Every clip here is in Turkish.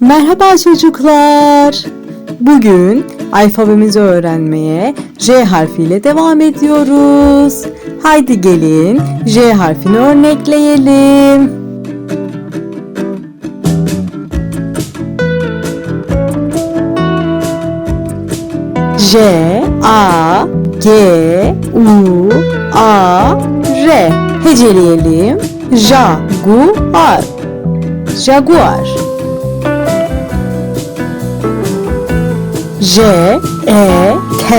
Merhaba çocuklar. Bugün alfabemizi öğrenmeye J harfiyle devam ediyoruz. Haydi gelin J harfini örnekleyelim. J A G U A R heceleyelim. Jaguar. Jaguar. J E T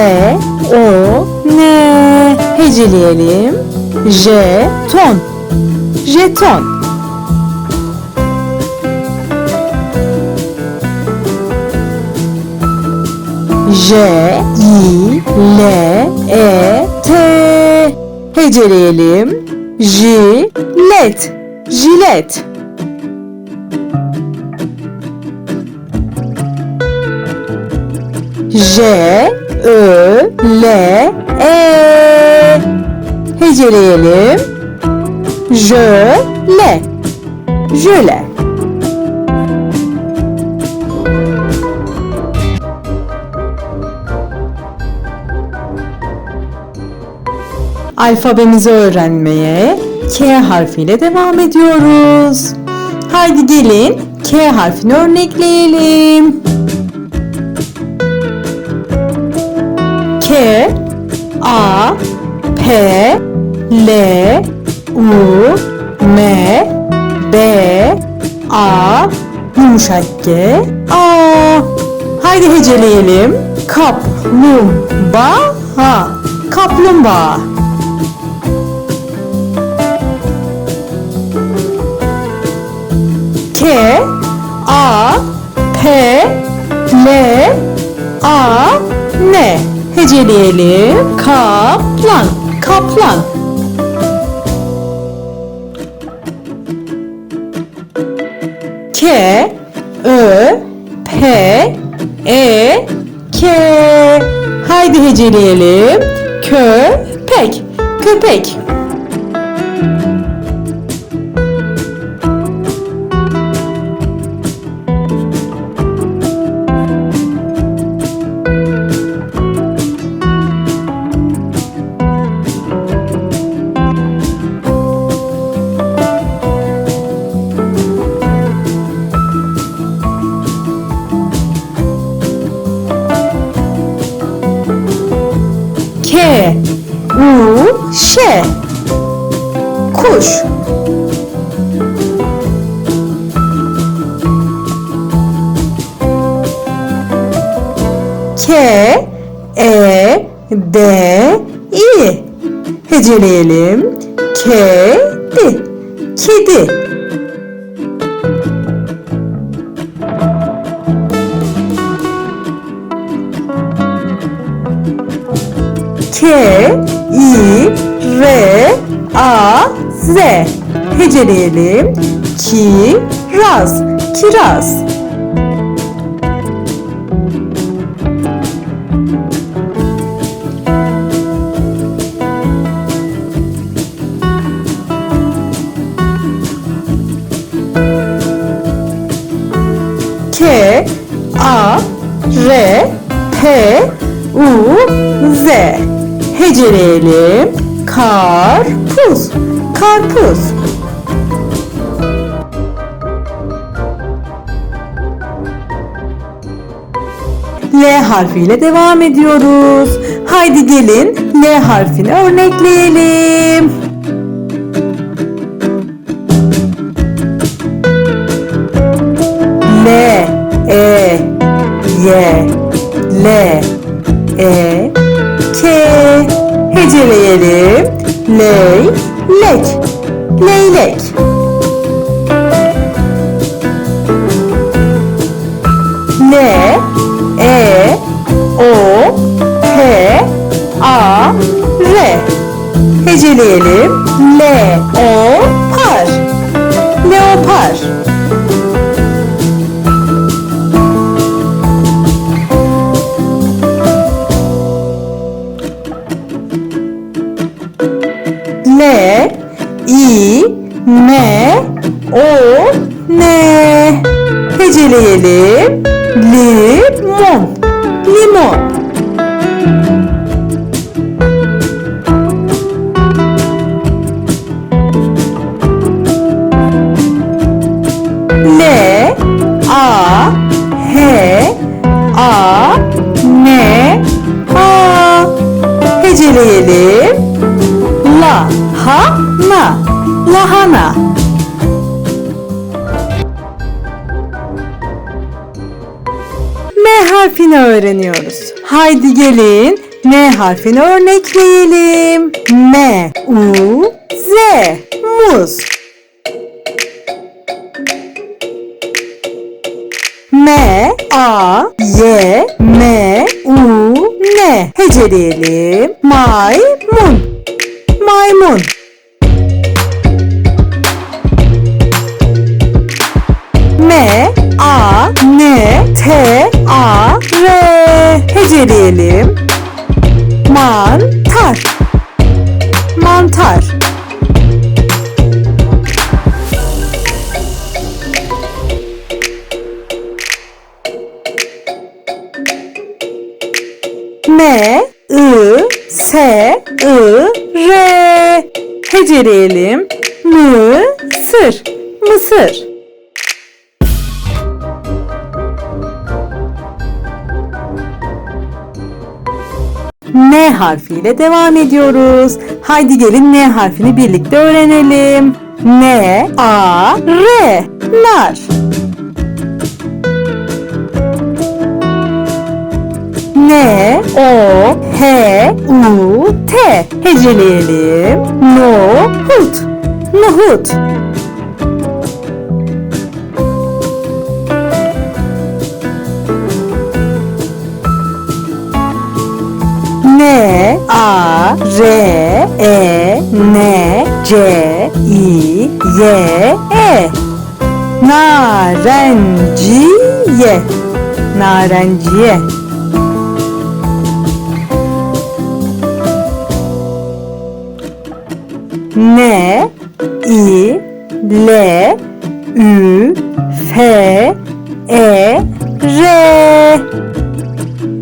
O N heceleyelim. Jeton. Jeton. J I L E T heceleyelim. Jilet. Jilet. J Ö L E heceleyelim. Jöle. Jöle. Alfabemizi öğrenmeye K harfiyle devam ediyoruz. Haydi gelin K harfini örnekleyelim. K A P L U M B A yumuşak G A. Haydi heceleyelim. Kaplumbağa Kaplumbağa K A P L A heceleyelim. Kaplan, kaplan. K Ö P E K Haydi heceleyelim. Köpek, köpek. K E D İ. Heceleyelim. Kedi. Kedi. K I R A Z heceleyelim. Kiraz, kiraz. K A R P U Z heceleyelim. Karpuz, karpuz. L harfiyle devam ediyoruz. Haydi gelin L harfini örnekleyelim. Heceleyelim. Leylek, leylek. L E O P A R heceleyelim. L O par. Leopar. L I M O N heceleyelim. Limon. Limon. L A H A N A Heceleyelim. La ha na lahana. M harfini öğreniyoruz. Haydi gelin M harfini örnekleyelim. M U Z muz. M A Y M U N heceleyelim. Maymun. Maymun. M A N T A R heceleyelim. Mantar. Mantar. M I S I R heceleyelim. Mısır. Mısır. N harfiyle devam ediyoruz. Haydi gelin N harfini birlikte öğrenelim. N A R nar. N O H U T heceleyelim. Nohut. Nohut. N A R E N C I Y E Narenciye Narenciye N I? L? Ü? F? E? R?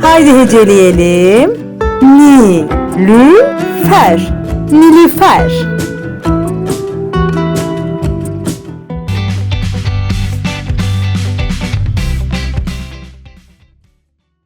Haydi heceleyelim. Nilüfer. Nilüfer.